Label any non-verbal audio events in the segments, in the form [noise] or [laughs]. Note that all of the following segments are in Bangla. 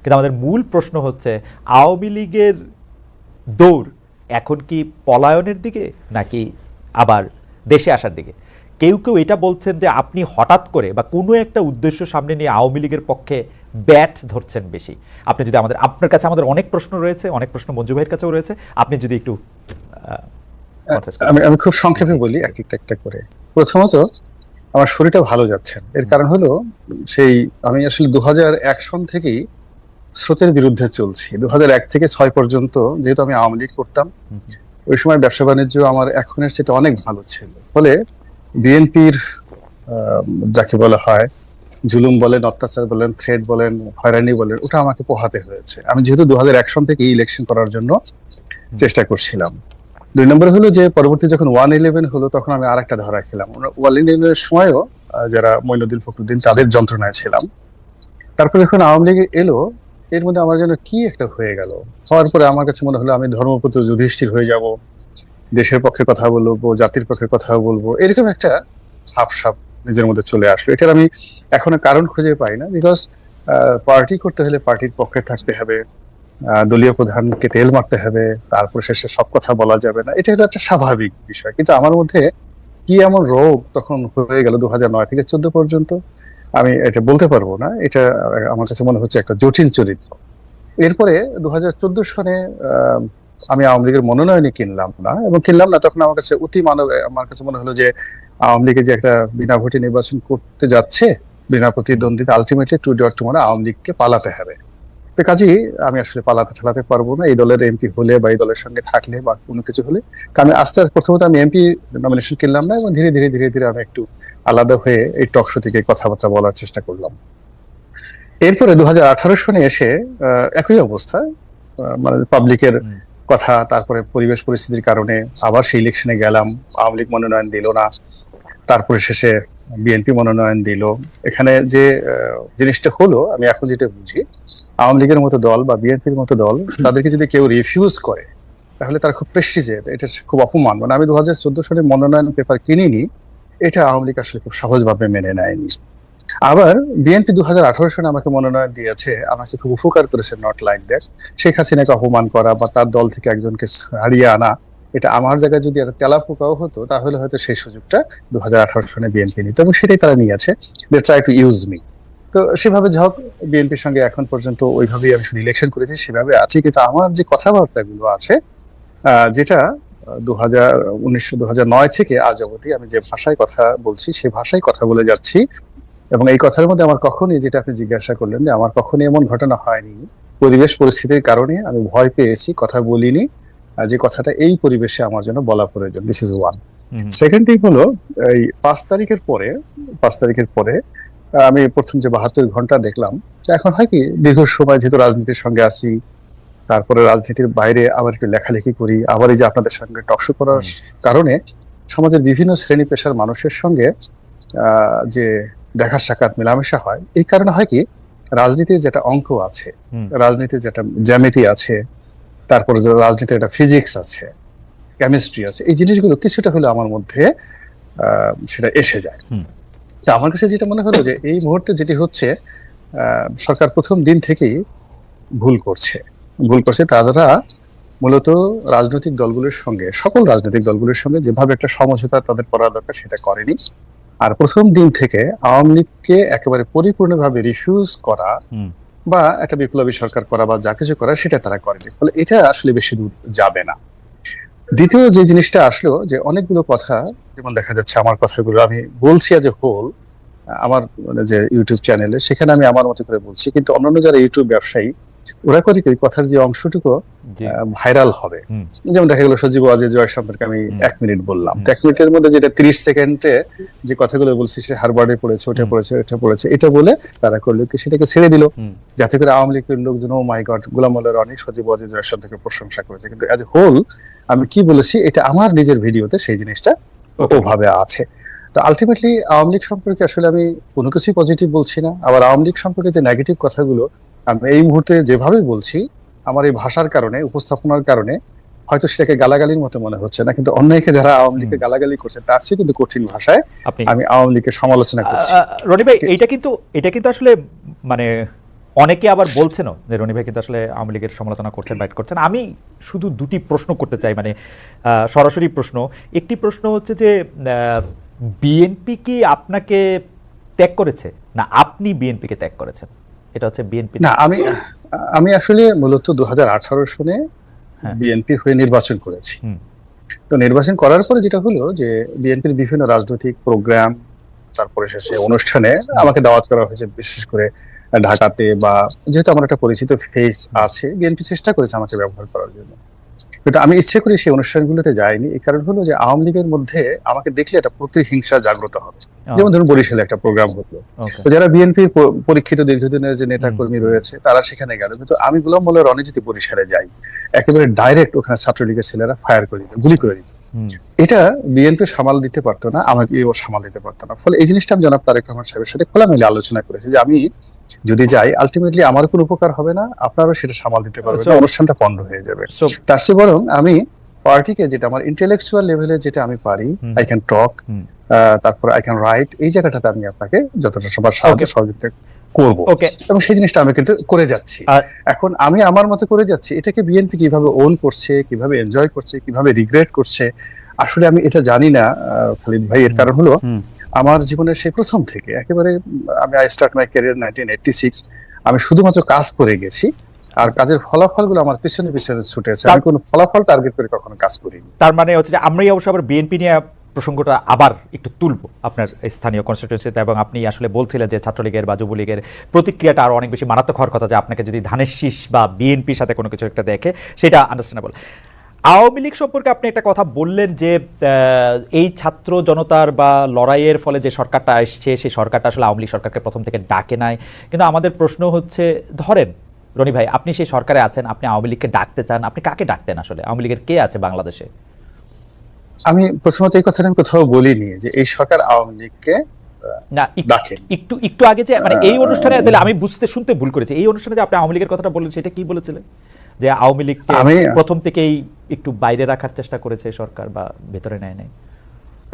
কিন্তু আমাদের মূল প্রশ্ন হচ্ছে, আওয়ামী লীগের দৌড় এখন কি পলায়নের দিকে নাকি আবার দেশে আসার দিকে? কেউ কেউ এটা বলছেন যে আপনি হঠাৎ করে বা কোনো একটা উদ্দেশ্য সামনে নিয়ে আওয়ামী লীগের পক্ষে ব্যাট ধরছেন বেশি। আপনি যদি আমাদের, আপনার কাছে আমাদের অনেক প্রশ্ন রয়েছে, অনেক প্রশ্ন মঞ্জু ভাইয়ের কাছেও রয়েছে, আপনি যদি একটু আমি আমি খুব সংক্ষেপে বলি এক একটা একটা করে। প্রথমত, আমার শরীরটা ভালো যাচ্ছে এর কারণ হলো, সেই আমি আসলে দু সন থেকেই স্রোতের বিরুদ্ধে চলছি। দু এক থেকে ছয় পর্যন্ত যেহেতু আমি আওয়ামী লীগ করতাম ওই সময় ব্যবসা বাণিজ্য আমার এখনের চেয়ে অনেক ভালো ছিল। ফলে বিএনপির যাকে বলা হয় জুলুম বলেন অত্যাচার বলেন থ্রেড বলেন হয়রানি বলেন ওটা আমাকে পোহাতে হয়েছে। আমি যেহেতু দু এক সন থেকে ইলেকশন করার জন্য চেষ্টা করছিলাম। দুই নম্বর হলো যে পরবর্তী যখন ওয়ান ইলেভেন হলো তখন আমি আর একটা ধরা খেলাম। ওয়ান ইলেভেনের সময়ও যারা মইনুদ্দিন ফখরুদ্দিন তাদের যন্ত্রণায় ছিলাম। তারপরে যখন আওয়ামী লীগ এলো এর মধ্যে আমার যেন কি একটা হয়ে গেল? হওয়ার পরে আমার কাছে মনে হলো, আমি ধর্মপুত্র যুধিষ্ঠির হয়ে যাব। দেশের পক্ষে কথা বলব, জাতির পক্ষে কথা বলব, এরকম একটা সাপ সাপ নিজের মধ্যে চলে আসলো। এটার আমি এখনও কারণ খুঁজে পাই না বিকজ পার্টি করতে হলে পার্টির পক্ষে থাকতে হবে দলীয় প্রধানকে তেল মারতে হবে, তারপর শেষে সব কথা বলা যাবে না। এটা হলো একটা স্বাভাবিক বিষয়। কিন্তু আমার মধ্যে কি এমন রোগ তখন হয়ে গেল দু থেকে চোদ্দ পর্যন্ত? আমি এটা বলতে পারব না, এটা আমার কাছে মনে হচ্ছে একটা জটিল চরিত্র। এরপরে দু হাজার চোদ্দ সনে আমি আওয়ামী লীগের মনোনয়নই কিনলাম না এবং কিনলাম না, তখন আমার কাছে অতি মানব, আমার কাছে মনে হলো যে আওয়ামী লীগে যে একটা বিনা ভোটে নির্বাচন করতে যাচ্ছে, বিনা প্রতিদ্বন্দ্বিতা আলটিমেটলি টু ডট মানে আওয়ামী লীগকে পালাতে হবে। তো কাজেই আমি আসলে পালাতে ঠালাতে পারব না। এই দলের এমপি হলে বা এই দলের সঙ্গে থাকলে বা কোনো কিছু হলে। কারণ আস্তে আস্তে প্রথমত আমি এমপি নমিনেশন কিনলাম না এবং ধীরে ধীরে ধীরে ধীরে আমি একটু আলাদা হয়ে এই টক শো থেকে কথাবার্তা বলার চেষ্টা করলাম। এরপরে দু হাজার আঠারো সনে এসে আহ, একই অবস্থা। মানে পাবলিকের কথা তারপরে পরিবেশ পরিস্থিতির কারণে আবার সেই ইলেকশনে গেলাম। আওয়ামী লীগ মনোনয়ন দিল না। তারপরে শেষে বিএনপি মনোনয়ন দিল। এখানে যে জিনিসটা হলো, আমি এখন যেটা বুঝি, আওয়ামী লীগের মতো দল বা বিএনপির মতো দল, তাদেরকে যদি কেউ রিফিউজ করে, তাহলে তার খুব প্রেস্টিজে এটা খুব অপমান। মানে আমি দু হাজার চোদ্দ সালে মনোনয়ন পেপার কিনিনি, এটা আওয়ামী লীগ আসলে খুব সহজভাবে মেনে নেয়নি। আবার বিএনপি দু হাজার আঠারো সালে আমাকে মনোনয়ন দিয়েছে, আমাকে খুব উপকার করেছে নট লাইক দ্যাট শেখ হাসিনাকে অপমান করা বা তার দল থেকে একজনকে হারিয়ে আনা এটা আমার জায়গায় যদি একটা তেলা পোকাও হতো, তাহলে হয়তো সেই সুযোগটা দু সালে বিএনপি নিত এবং সেটাই তারা নিয়েছে। They try to use me তো সেভাবে যাই হোক বিএনপির সঙ্গে এখন পর্যন্ত ওইভাবেই আমি শুধু ইলেকশন করেছি, সেভাবে আছি। কিন্তু আমার যে কথাবার্তাগুলো আছে যেটা দু হাজার উনিশশো দু হাজার নয় থেকে আজ অবধি আমি যে ভাষায় কথা বলছি সেই ভাষায় কথা বলে যাচ্ছি। এবং এই কথার মধ্যে আমার কখনই, যেটা আপনি জিজ্ঞাসা করলেন যে আমার কখনই এমন ঘটনা হয়নি। পরিবেশ পরিস্থিতির কারণে আমি ভয় পেয়েছি, কথা বলিনি। যে কথাটা এই পরিবেশে আমার জন্য বলা প্রয়োজন this is one second thing হলো এই পাঁচ তারিখের পরে পাঁচ তারিখের পরে আমি প্রথম যে বাহাত্তর ঘণ্টা দেখলাম এখন হয় কি দীর্ঘ সময় যেহেতু রাজনীতির সঙ্গে আছি তারপরে রাজনীতির বাইরে আবার একটু লেখালেখি করি আবার এই যে আপনাদের সঙ্গে টকশো করার কারণে সমাজের বিভিন্ন শ্রেণি পেশার মানুষের সঙ্গে আহ, যে দেখা সাক্ষাৎ মেলামেশা হয় এই কারণে হয় কি রাজনীতির যেটা অঙ্ক আছে রাজনীতির যেটা জ্যামিতি আছে তারপরে যে রাজনীতির একটা ফিজিক্স আছে কেমিস্ট্রি আছে এই জিনিসগুলো কিছুটা হলে আমার মধ্যে সেটা এসে যায়। তা আমার কাছে যেটা মনে হলো যে এই মুহূর্তে যেটি হচ্ছে সরকার প্রথম দিন থেকেই ভুল করছে। ভুল করছে তারা মূলত রাজনৈতিক দলগুলোর সঙ্গে সকল রাজনৈতিক দলগুলোর সঙ্গে যেভাবে একটা সমঝোতা তাদের করা দরকার সেটা করেনি। আর প্রথম দিন থেকে আওয়ামী লীগকে একেবারে পরিপূর্ণভাবে রিফিউজ করা। বা একটা বিপ্লবী সরকার করা বা যা কিছু করা সেটা তারা করেনি। ফলে এটা আসলে বেশি দূর যাবে না। দ্বিতীয় যে জিনিসটা আসলো যে অনেকগুলো কথা, যেমন দেখা যাচ্ছে আমার কথাগুলো আমি বলছি যে হোল আমার মানে যে ইউটিউব চ্যানেলে সেখানে আমি আমার মতো করে বলছি। কিন্তু অন্যান্য যারা ইউটিউব ব্যবসায়ী ওরা করে কি ওই কথার যে অংশটুকু ভাইরাল হবে। যেমন দেখা গেল সজীব ওয়াজেদ জয় সম্পর্কে আমি এক মিনিট বললাম। এক মিনিটের মধ্যে যেটা তিরিশ সেকেন্ডে যে কথাগুলো বলছি সে হারবার্ডে পড়েছে ওটা পড়েছে এটা পড়েছে এটা বলে তারা করল কি সেটাকে ছেড়ে দিল। যাতে করে আওয়ামী লীগের লোকজন ও মাই গড গোলাম রনি সজীব ওয়াজেদ জয় সম্পর্কে প্রশংসা করেছে। কিন্তু অ্যাজ হোল আমি কি বলেছি এটা আমার নিজের ভিডিওতে সেই জিনিসটা ওভাবে আছে। তো আলটিমেটলি আওয়ামী লীগ সম্পর্কে আসলে আমি কোনো কিছুই পজিটিভ বলছি না। আবার আওয়ামী লীগ সম্পর্কে যে নেগেটিভ কথাগুলো আমি এই মুহূর্তে যেভাবে বলছি আমার এই ভাষার কারণে উপস্থাপনার কারণে হয়তো সেটাকে গালাগালির মতো মনে হচ্ছে না কিন্তু অন্যায়কে যারা আওয়ামী লীগকে গালাগালি করছে তার চেয়ে কিন্তু কঠিন ভাষায় আমি আওয়ামী লীগকে সমালোচনা করছি। রনি ভাই এইটা কিন্তু এটা কিন্তু আসলে মানে অনেকে আবার বলছেনও যে রনি ভাই কিন্তু আসলে আওয়ামী লীগের সমালোচনা করছেন বাইট করছেন। আমি শুধু দুটি প্রশ্ন করতে চাই মানে আহ, সরাসরি প্রশ্ন। একটি প্রশ্ন হচ্ছে যে বিএনপি কি আপনাকে ত্যাগ করেছে? না আপনি বিএনপিকে ত্যাগ করেছেন? এটা হচ্ছে বিএনপি না আমি আমি আসলে মূলত দু সনে হ্যাঁ। বিএনপির হয়ে নির্বাচন করেছি। তো নির্বাচন করার পরে যেটা হলো যে বিএনপির বিভিন্ন রাজনৈতিক প্রোগ্রাম তারপরে শেষে অনুষ্ঠানে আমাকে দাওয়াত করা হয়েছে বিশেষ করে ঢাকাতে বা যেহেতু আমার একটা পরিচিত ফেস আছে বিএনপি চেষ্টা করেছে আমাকে ব্যবহার করার জন্য। কিন্তু আমি ইচ্ছে করে সেই অনুষ্ঠানগুলোতে যাইনি। এই কারণ হলো যে আওয়ামী লীগের মধ্যে আমাকে দেখলে একটা প্রতিহিংসা জাগ্রত হবে। যেমন ধরুন বরিশালে একটা প্রোগ্রাম ওকে তো যারা বিএনপির পরীক্ষিত দীর্ঘদিনের যে নেতা কর্মী রয়েছে তারা সেখানে গেল। কিন্তু আমি গোলাম মোল্লা রনি যদি বরিশালে যাই। একেবারে ডাইরেক্ট ওখানে ছাত্রলীগের ছেলেরা ফায়ার করে দিত গুলি করে দিত। এটা বিএনপি সামাল দিতে পারতো না আমাকে সামাল দিতে পারতো না। ফলে এই জিনিসটা আমি জনাব তারেক রহমান সাহেবের সাথে খোলামেলা আলোচনা করেছি যে আমি যদি যাই আলটিমেটলি আমার কোনো উপকার হবে না আপনারও সেটা সামাল দিতে পারবেন। না, অনুষ্ঠানটা পণ্ড হয়ে যাবে। তার চেয়ে বরং আমি পার্টিকে যেটা আমার ইন্টেলেকচুয়াল লেভেলে যেটা আমি পারি আই ক্যান টক তারপর আই ক্যান রাইট এই জায়গাটাতে আমি আপনাকে যতটা সবার সাহায্য সহযোগিতা করব। ওকে এবং সেই জিনিসটা আমি কিন্তু করে যাচ্ছি। এখন আমি আমার মতো করে যাচ্ছি এটাকে বিএনপি কীভাবে ওন করছে কীভাবে এনজয় করছে কীভাবে রিগ্রেট করছে আসলে আমি এটা জানি না খালিদ ভাই এর কারণ হলো। আমার জীবনের সেই প্রথম থেকে একেবারে আমি I start my career nineteen eighty six আমি শুধুমাত্র কাজ করে গেছি আর কাজের ফলাফলগুলো আমার পিছনে পিছনে ছুটেছে আমি কোনো ফলাফল টার্গেট করে কখনো কাজ করিনি। তার মানে হচ্ছে যে আমরাই অবশ্য আবার বিএনপি নিয়ে প্রসঙ্গটা আবার একটু তুলব আপনার স্থানীয় কনস্টিটিউন্সিতে এবং আপনি আসলে বলছিলেন যে ছাত্রলীগের বা যুবলীগের প্রতিক্রিয়াটা আরও অনেক বেশি মারাত্মক হওয়ার কথা যে আপনাকে যদি ধানের শীষ বা বিএনপির সাথে কোনো কিছু একটা দেখে সেটা আন্ডারস্ট্যান্ডেবল আওয়ামী লীগ সম্পর্কে আপনি একটা কথা বললেন যে এই ছাত্র জনতার বা লড়াইয়ের ফলে যে সরকারটা আসছে সেই সরকারটা আসলে আওয়ামী লীগ সরকারকে প্রথম থেকে ডাকে নাই। কিন্তু আমাদের প্রশ্ন হচ্ছে ধরেন রনি ভাই আপনি সেই সরকারে আছেন আপনি আওয়ামী লীগকে ডাকতে চান আপনি কাকে ডাকতেন আসলে? আওয়ামী লীগের কে আছে বাংলাদেশে? আমি প্রথমত এই কথাটা আমি কোথাও বলিনি যে এই সরকার আওয়ামী লীগকে না একটু- একটু আগে যে মানে এই অনুষ্ঠানে তাহলে আমি বুঝতে শুনতে ভুল করেছি। এই অনুষ্ঠানে যে আপনি আওয়ামী লীগের কথাটা বললেন সেটা কি বলেছিলেন? যে আওয়ামী লীগকে আমি- প্রথম থেকেই একটু বাইরে রাখার চেষ্টা করেছে সরকার বা ভেতরে নেয় নাই?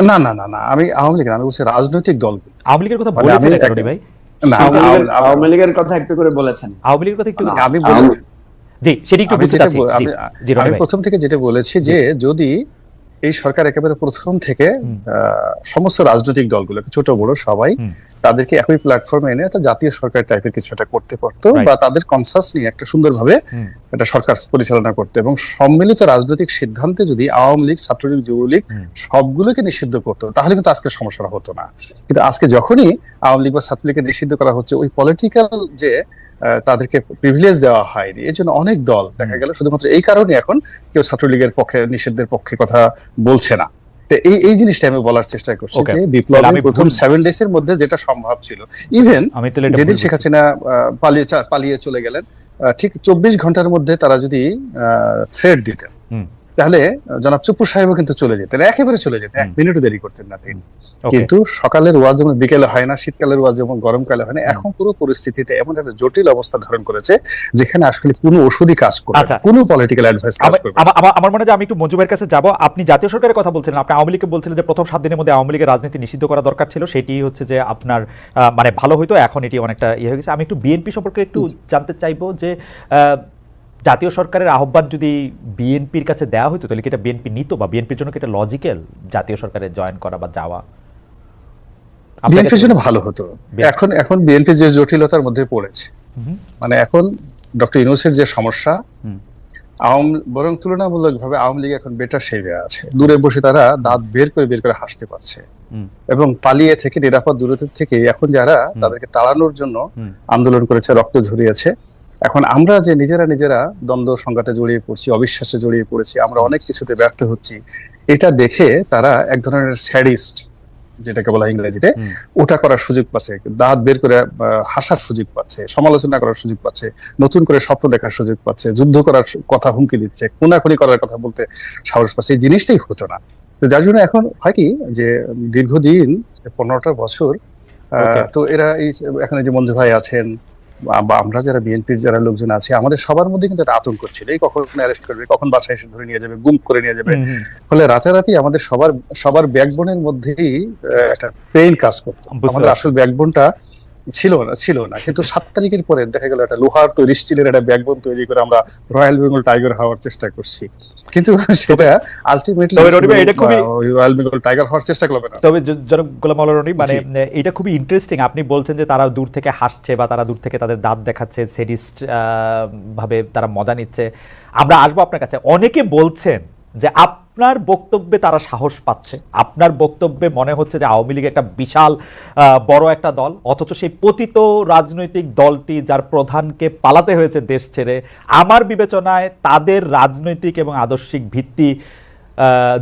না না না না আমি আওয়ামী লীগ আমি বলছি রাজনৈতিক দল। আওয়ামী লীগের কথা মানে বলেছেন ভাই? না আওয়ামী লীগের- কথা একটু করে বলেছেন। আওয়ামী লীগের কথা একটু আমি বলি জি সেটা একটু বুঝতে চাচ্ছি। জি, আমি- প্রথম থেকে যেটা বলেছি যে যদি এই সরকার একেবারে প্রথম থেকে সমস্ত রাজনৈতিক দলগুলোকে ছোট বড় সবাই তাদেরকে একই প্ল্যাটফর্মে এনে একটা জাতীয় সরকার টাইপের কিছু একটা করতে পারতো বা তাদের কনসাস নিয়ে একটা সুন্দরভাবে একটা সরকার পরিচালনা করতে এবং সম্মিলিত রাজনৈতিক সিদ্ধান্তে যদি আওয়ামী লীগ ছাত্রলীগ যুবলীগ। সবগুলোকে নিষিদ্ধ করতো তাহলে কিন্তু আজকে সমস্যাটা হতো না। কিন্তু আজকে যখনই আওয়ামী লীগ বা ছাত্রলীগকে নিষিদ্ধ করা হচ্ছে ওই পলিটিক্যাল যে তাদেরকে প্রিভিলেজ দেওয়া হয়নি এর জন্য অনেক দল দেখা গেল শুধুমাত্র এই কারণে এখন কেউ ছাত্রলীগের পক্ষে নিষেধের পক্ষে কথা বলছে না তো এই এই জিনিসটা আমি বলার চেষ্টা করছি. যে বিপ্লবের প্রথম সেভেন ডেজ এর মধ্যে যেটা সম্ভব ছিল ইভেন যেদিন শেখ হাসিনা পালিয়ে পালিয়ে চলে গেলেন ঠিক চব্বিশ ঘণ্টার মধ্যে তারা যদি থ্রেড দিতেন। তাহলে জনাব চুপ্পু সাহেবও কিন্তু চলে যেতেন। একেবারে চলে যেতেন। এক মিনিটও দেরি করতেন না তিনি। কিন্তু সকালের ওয়াজ যেমন বিকেলে হয় না শীতকালের ওয়াজ যেমন গরমকালে হয় না এখন পুরো পরিস্থিতিতে এমন একটা জটিল অবস্থা ধারণ করেছে যেখানে আসলে কোনো ওষুধই কাজ করবে আচ্ছা। কোনো পলিটিক্যাল অ্যাডভাইস কাজ আমার- করবে আমার- মনে হয় যে আমি একটু মঞ্জুবের কাছে যাব। আপনি জাতীয় সরকারের কথা বলছিলেন আপনি আওয়ামী লীগকে বলছিলেন যে প্রথম সাত দিনের মধ্যে আওয়ামী লীগের রাজনীতি নিষিদ্ধ করা দরকার ছিল সেটি হচ্ছে যে আপনার মানে ভালো হইতো এখন এটি অনেকটা ইয়ে হয়ে গেছে। আমি একটু বিএনপি সম্পর্কে একটু জানতে চাইব যে জাতীয় সরকারের আহ্বান যদি বিএনপির কাছে দেওয়া হতো তাহলে কি এটা বিএনপি নিত বা বিএনপির জন্য কি এটা লজিক্যাল জাতীয় সরকারে জয়েন করা বা যাওয়া? বিএনপির জন্য ভালো হতো। এখন এখন বিএনপি যে জটিলতার মধ্যে পড়েছে মানে এখন ডক্টর ইউনুসের যে সমস্যা আওয়াম বরং তুলনামূলক ভাবে আওয়ামী লীগ এখন বেটার শেভে আছে। দূরে বসে তারা দাঁত বের করে বের করে হাসতে পারছে। এবং পালিয়ে থেকে নিরাপদ দূরত্ব থেকে এখন যারা তাদেরকে তাড়ানোর জন্য আন্দোলন করেছে রক্ত ঝরিয়েছে। এখন আমরা যে নিজেরা নিজেরা দ্বন্দ্ব সংঘাতে জড়িয়ে পড়ছি অবিশ্বাসে জড়িয়ে পড়েছি আমরা অনেক কিছুতে ব্যর্থ হচ্ছি এটা দেখে তারা এক ধরনের স্যাডিস্ট যেটাকে বলা ইংরেজিতে ওটা করার সুযোগ পাচ্ছে দাঁত বের করে হাসার সুযোগ পাচ্ছে সমালোচনা করার সুযোগ পাচ্ছে নতুন করে স্বপ্ন দেখার সুযোগ পাচ্ছে যুদ্ধ করার কথা হুমকি দিচ্ছে খুনাখুনি করার কথা বলতে সাহস পাচ্ছে এই জিনিসটাই হতো না। তো যার জন্য এখন হয় কি যে দীর্ঘদিন পনেরোটা বছর আহ, তো এরা এই এখানে যে মঞ্জু ভাই আছেন বা- আমরা যারা বিএনপির যারা লোকজন আছে আমাদের সবার মধ্যে কিন্তু একটা আতঙ্ক ছিল এই কখন অ্যারেস্ট করবে কখন বাসায় এসে ধরে নিয়ে যাবে গুম করে নিয়ে যাবে। ফলে রাতারাতি আমাদের সবার সবার ব্যাকবোনের মধ্যেই একটা পেইন কাজ করতো আমাদের। আসল ব্যাকবোনটা ছিল না ছিল না। কিন্তু সাত তারিখের পরে দেখা গেল একটা লোহার তৈরি স্টিলের একটা ব্যাকবোন তৈরি করে আমরা রয়্যাল বেঙ্গল টাইগার হওয়ার চেষ্টা করছি। কিন্তু সেটা আলটিমেটলি এটা খুবই- রয়্যাল বেঙ্গল টাইগার হওয়ার চেষ্টা করবে না। তবে জনাব গোলাম মাওলা রনি মানে এটা খুবই ইন্টারেস্টিং আপনি বলছেন যে তারা দূর থেকে হাসছে বা তারা দূর থেকে তাদের দাঁত দেখাচ্ছে সেডিস্ট ভাবে তারা মজা নিচ্ছে। আমরা আসব আপনার কাছে। অনেকে বলছেন যে আপনার বক্তব্যে তারা সাহস পাচ্ছে। আপনার বক্তব্যে মনে হচ্ছে যে আওয়ামী লীগ একটা বিশাল বড় একটা দল, অথচ সেই পতিত রাজনৈতিক দলটি যার প্রধানকে পালাতে হয়েছে দেশ ছেড়ে, আমার বিবেচনায় তাদের রাজনৈতিক এবং আদর্শিক ভিত্তি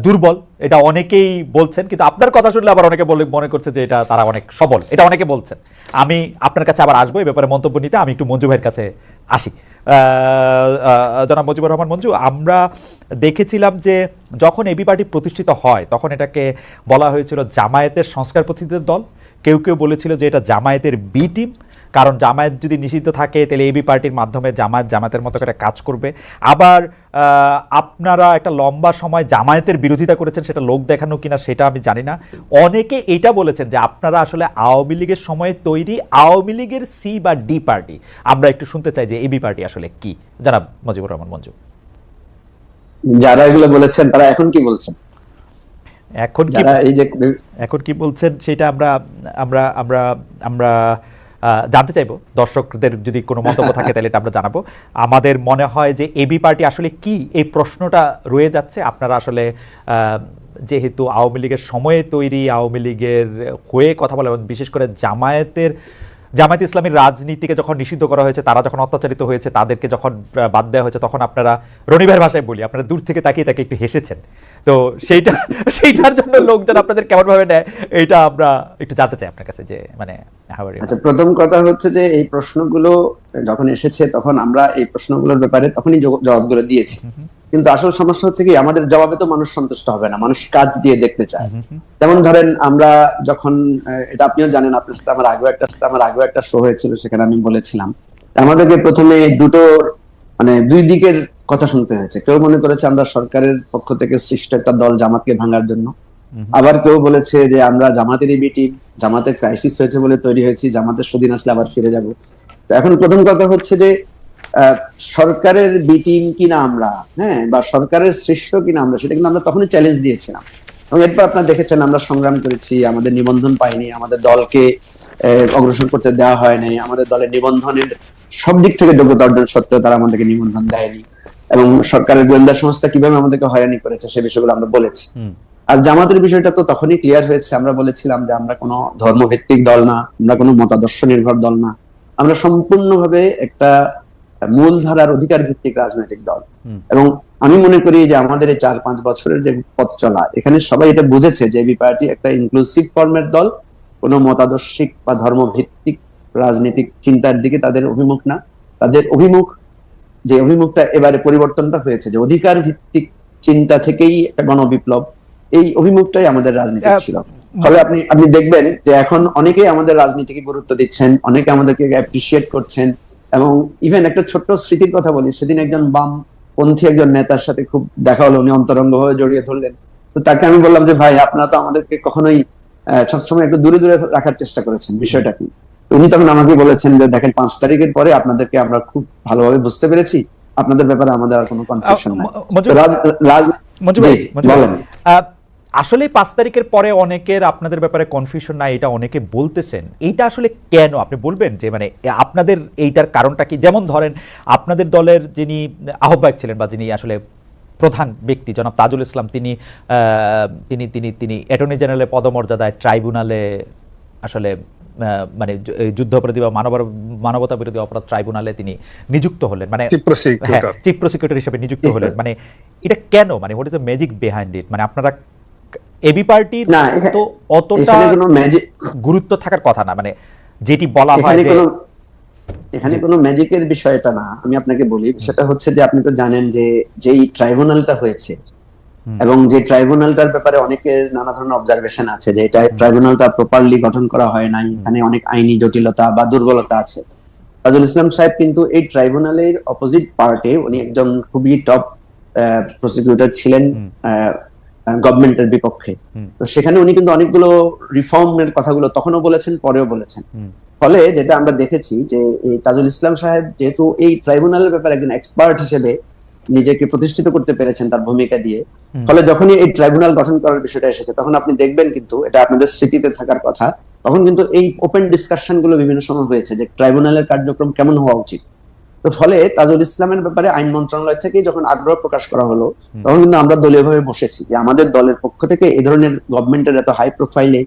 দুর্বল। এটা অনেকেই বলছেন, কিন্তু আপনার কথা শুনলে আবার অনেকে বলে, মনে করছে যে এটা তারা অনেক সবল। এটা অনেকে বলছেন। আমি আপনার কাছে আবার আসব এই ব্যাপারে মন্তব্য নিতে। আমি একটু মঞ্জু ভাইয়ের কাছে আসি। জনাব মুজিবুর রহমান মঞ্জু, আমরা দেখেছিলাম যে যখন এবি পার্টি প্রতিষ্ঠিত হয়, তখন এটাকে বলা হয়েছিল জামায়াতের সংস্কার প্রতিনিধিদের দল। কেউ কেউ বলেছিল যে এটা জামায়াতের বি টিম। কারণ জামায়াত যদি নিষিদ্ধ থাকে তাহলে এবি পার্টির মাধ্যমে জামায়াত জামায়াতের মতো করে কাজ করবে। আবার আপনারা একটা লম্বা সময় জামায়াতের বিরোধিতা করেছেন সেটা লোক দেখানো কিনা সেটা আমি জানি না। অনেকে এটা বলেছেন যে আপনারা আসলে আওয়ামী লীগের সময়ে তৈরি আওয়ামী লীগের সি বা ডি পার্টি। আমরা একটু শুনতে চাই যে এবি পার্টি আসলে কি। জানাব মজিবুর রহমান মঞ্জু। যারা এগুলো বলেছেন তারা এখন কি বলছেন? এখন কি এখন কি বলছেন সেটা আমরা আমরা আমরা আমরা জানতে চাইব। দর্শকদের যদি কোনো মন্তব্য থাকে, তাহলে এটা আমরা জানাব। আমাদের মনে হয় যে এবি পার্টি আসলে কি এই প্রশ্নটা রয়ে যাচ্ছে? আপনারা আসলে যেহেতু আওয়ামী লীগের সময়ে তৈরি, আওয়ামী লীগের হয়ে কথা বলা এবং বিশেষ করে জামায়াতের জামায়াত ইসলামীর রাজনীতিকে যখন নিষিদ্ধ করা হয়েছে তারা যখন অত্যাচারিত হয়েছে তাদেরকে যখন বাদ দেওয়া হয়েছে তখন আপনারা রনিভাইয়ের ভাষায় বলি আপনারা দূর থেকে তাকিয়ে তাকে একটু হেসেছেন। তো সেইটা [laughs] সেইটার জন্য লোকজন আপনাদের কেমন ভাবে নেয় এইটা আমরা একটু জানতে চাই আপনার কাছে যে মানে? আচ্ছা প্রথম কথা হচ্ছে যে এই প্রশ্নগুলো যখন এসেছে তখন আমরা এই প্রশ্নগুলোর ব্যাপারে তখনই জব- জবাবগুলো দিয়েছি। কিন্তু আসল সমস্যা হচ্ছে কি আমাদের জবাবে তো মানুষ সন্তুষ্ট হবে না মানুষ কাজ দিয়ে দেখতে চায়। যেমন ধরেন আমরা যখন এটা আপনিও জানেন আপনার সাথে আমার আগেও একটা আমার আগেও একটা শো হয়েছিল সেখানে আমি বলেছিলাম। আমাদেরকে প্রথমে দুটো মানে দুই দিকের কথা শুনতে হয়েছে। কেউ মনে করেছে আমরা সরকারের পক্ষ থেকে সৃষ্ট একটা দল জামাতকে ভাঙার জন্য। আবার কেউ বলেছে যে আমরা জামাতেরই বিটি জামাতের ক্রাইসিস হয়েছে বলে তৈরি হয়েছি জামাতের সুদিন আসলে আবার ফিরে যাব। তো এখন প্রথম কথা হচ্ছে যে সরকারের বি টিম কিনা আমরা হ্যাঁ বা সরকারের সৃষ্ট কিনা আমরা সেটা কিন্তু আমরা তখনই চ্যালেঞ্জ দিয়েছিলাম। এবং এরপর আপনারা দেখেছেন আমরা সংগ্রাম করেছি আমাদের নিবন্ধন পাইনি আমাদের দলকে অগ্রসর করতে দেওয়া হয়নি আমাদের দলের নিবন্ধনের সব দিক থেকে যোগ্যতা অর্জন সত্ত্বেও তারা আমাদেরকে নিবন্ধন দেয়নি। এবং সরকারের গোয়েন্দা সংস্থা কীভাবে আমাদেরকে হয়রানি করেছে সে বিষয়গুলো আমরা বলেছি। আর জামাতের বিষয়টা তো তখনই ক্লিয়ার হয়েছে আমরা বলেছিলাম যে আমরা কোনো ধর্মভিত্তিক দল না আমরা কোনো মতাদর্শ নির্ভর দল না। আমরা সম্পূর্ণভাবে একটা মূলধারার অধিকার ভিত্তিক রাজনৈতিক দল। এবং আমি মনে করি যে আমাদের এই চার পাঁচ বছরের যে পথ চলা এখানে সবাই এটা বুঝেছে যে এবি পার্টি একটা ইনক্লুসিভ ফর্মের দল কোনো মতাদর্শিক বা ধর্মভিত্তিক রাজনৈতিক চিন্তার দিকে তাদের অভিমুখ না। তাদের অভিমুখ যে অভিমুখটা এবারে পরিবর্তনটা হয়েছে যে অধিকার ভিত্তিক চিন্তা থেকেই একটা গণবিপ্লব এই অভিমুখটাই আমাদের রাজনীতি ছিল। ফলে আপনি আপনি দেখবেন যে এখন অনেকেই আমাদের রাজনীতিকে গুরুত্ব দিচ্ছেন অনেকে আমাদেরকে অ্যাপ্রিসিয়েট করছেন এবং ইভেন একটা ছোট্ট স্মৃতির কথা বলি সেদিন একজন বাম পন্থী একজন নেতার সাথে খুব দেখা হলো উনি অন্তরঙ্গ হয়ে জড়িয়ে ধরলেন। তো তাকে আমি বললাম যে ভাই আপনারা তো আমাদেরকে কখনোই সবসময় একটু দূরে দূরে রাখার চেষ্টা করেছেন বিষয়টা কি? উনি তখন আমাকে বলেছেন যে দেখেন পাঁচ তারিখের পরে আপনাদেরকে আমরা খুব ভালোভাবে বুঝতে পেরেছি। আপনাদের ব্যাপারে আমাদের আর কোনো কনফিউশন নাই। আসলে পাঁচ তারিখের পরে অনেকের আপনাদের ব্যাপারে কনফিউশন নাই এটা অনেকে বলতেছেন। এইটা আসলে কেন? আপনি বলবেন যে মানে আপনাদের এইটার কারণটা কি? যেমন ধরেন আপনাদের দলের যিনি আহ্বায়ক ছিলেন বা যিনি আসলে প্রধান ব্যক্তি জনাব তাজুল ইসলাম তিনি তিনি তিনি তিনি অ্যাটর্নি জেনারেলের পদমর্যাদায় ট্রাইব্যুনালে আসলে মানে যুদ্ধাপরাধী বা মানব মানবতা বিরোধী অপরাধ ট্রাইব্যুনালে তিনি নিযুক্ত হলেন। মানে চিফ প্রসিকিউটর চিফ প্রসিকিউটর হিসেবে নিযুক্ত হলেন। মানে এটা কেন? মানে what is the magic behind it মানে আপনারা এবি পার্টির তো অতটা কোনো ম্যাজিক গুরুত্ব থাকার কথা না মানে যেটি বলা হয় যে এখানে কোনো ম্যাজিকের বিষয়টা না আমি আপনাকে বলি। সেটা হচ্ছে যে আপনি তো জানেন যে যেই ট্রাইব্যুনালটা হয়েছে এবং যে ট্রাইব্যুনালটার ব্যাপারে অনেকের নানা ধরনের অবজারভেশন আছে যে এটা ট্রাইব্যুনালটা প্রপারলি গঠন করা হয় নাই এখানে অনেক আইনি জটিলতা বা দুর্বলতা আছে। তাজুল ইসলাম সাহেব কিন্তু এই ট্রাইব্যুনালের অপোজিট পার্টে উনি একজন খুবই টপ প্রসিকিউটর ছিলেন। গভর্নমেন্টের বিপক্ষে। তো সেখানে উনি কিন্তু অনেকগুলো রিফর্মের কথাগুলো তখনও বলেছেন পরেও বলেছেন। ফলে যেটা আমরা দেখেছি যে এই তাজুল ইসলাম সাহেব যেহেতু এই ট্রাইব্যুনালের ব্যাপারে একজন এক্সপার্ট হিসেবে নিজেকে প্রতিষ্ঠিত করতে পেরেছেন তার ভূমিকা দিয়ে ফলে যখনই এই ট্রাইব্যুনাল গঠন করার বিষয়টা এসেছে তখন আপনি দেখবেন কিন্তু এটা আপনাদের স্মৃতিতে থাকার কথা তখন কিন্তু এই ওপেন ডিসকাশনগুলো বিভিন্ন সময় হয়েছে যে ট্রাইব্যুনালের কার্যক্রম কেমন হওয়া উচিত। তো ফলে তাজুল ইসলামের ব্যাপারে আইন মন্ত্রণালয় থেকে যখন আগ্রহ প্রকাশ করা হলো তখন কিন্তু আমরা দলীয় ভাবে বসেছি যে আমাদের দলের পক্ষ থেকে এ ধরনের গভর্নমেন্টের এত হাই প্রোফাইলে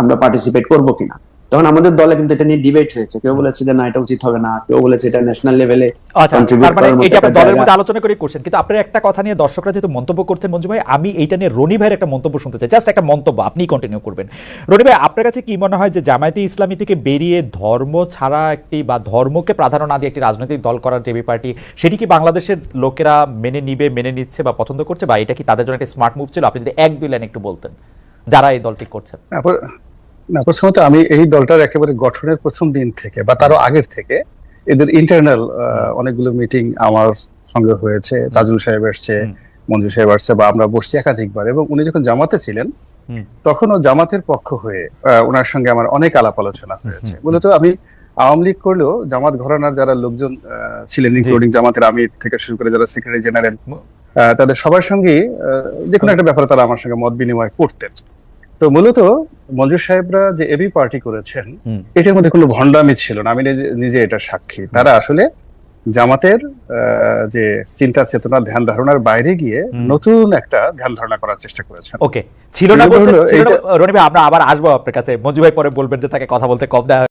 আমরা পার্টিসিপেট করব কিনা। তখন আমাদের দলে কিন্তু এটা নিয়ে ডিবেট হয়েছে। কেউ বলেছে যে না এটা উচিত হবে না। কেউ বলেছে এটা ন্যাশনাল লেভেলে আচ্ছা তার মানে করার মতো এটা দলের মধ্যে আলোচনা করে করছেন। কিন্তু আপনার একটা কথা নিয়ে দর্শকরা যেহেতু মন্তব্য করছেন মঞ্জু ভাই আমি এইটা নিয়ে রনি ভাইয়ের একটা মন্তব্য শুনতে চাই। জাস্ট একটা মন্তব্য আপনি কন্টিনিউ করবেন। রনি ভাই আপনার কাছে কি মনে হয় যে জামায়াতে ইসলামী থেকে বেরিয়ে ধর্ম ছাড়া একটি বা ধর্মকে প্রাধান্য না দিয়ে একটি রাজনৈতিক দল করার জেবি পার্টি সেটি কি বাংলাদেশের লোকেরা মেনে নিবে মেনে নিচ্ছে বা পছন্দ করছে? বা এটা কি তাদের জন্য একটা স্মার্ট মুভ ছিল? আপনি যদি এক দুই লাইন একটু বলতেন যারা এই দলটি করছেন না, প্রথমত আমি এই দলটার একেবারে গঠনের প্রথম দিন থেকে বা তারও আগের থেকে এদের ইন্টারনাল অনেকগুলো মিটিং আমার সঙ্গে হয়েছে তাজুল সাহেব এসছে। মঞ্জু সাহেব আসছে বা আমরা বসছি একাধিকবার এবং উনি যখন জামাতে ছিলেন হুম। তখনও জামাতের পক্ষ হয়ে ওনার সঙ্গে আমার অনেক আলাপ আলোচনা হয়েছে। মূলত আমি আওয়ামী লীগ করলেও জামাত ঘরানার যারা লোকজন ছিলেন ইনক্লুডিং জামাতের আমির থেকে শুরু করে যারা সেক্রেটারি জেনারেল তাদের সবার সঙ্গে যে কোনো একটা ব্যাপারে তারা আমার সঙ্গে মত বিনিময় করতেন। তো মূলত মঞ্জুর সাহেবরা যে এবি পার্টি করেছেন এটার মধ্যে কোনো ভণ্ডামি ছিল না। আমি নিজে- এটা সাক্ষী। তারা আসলে জামাতের আহ, যে চিন্তা চেতনা ধ্যান ধারণার বাইরে গিয়ে নতুন একটা ধ্যান ধারণা করার চেষ্টা করেছেন। ওকে। ছিল না রনি ভাই আমরা আবার আসব আপনার কাছে। মঞ্জু ভাই পরে বলবেন যে তাকে কথা বলতে কম দেওয়া